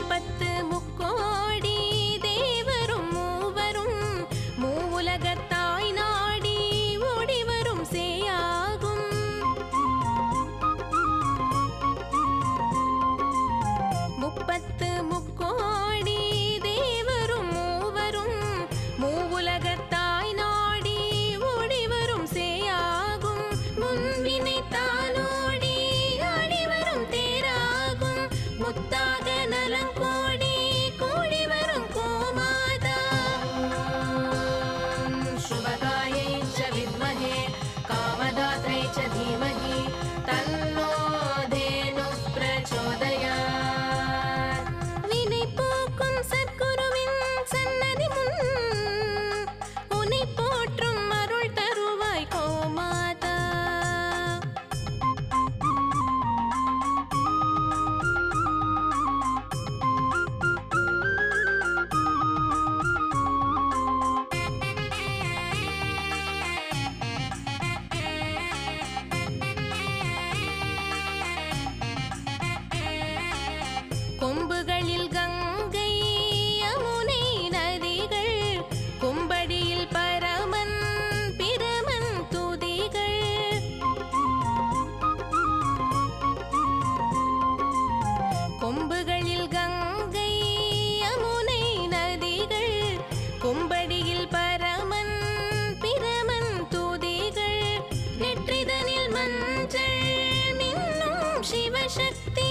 Потому Shivshakti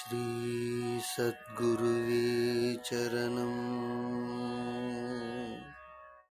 श्रीसद्गुरुवे चरणम्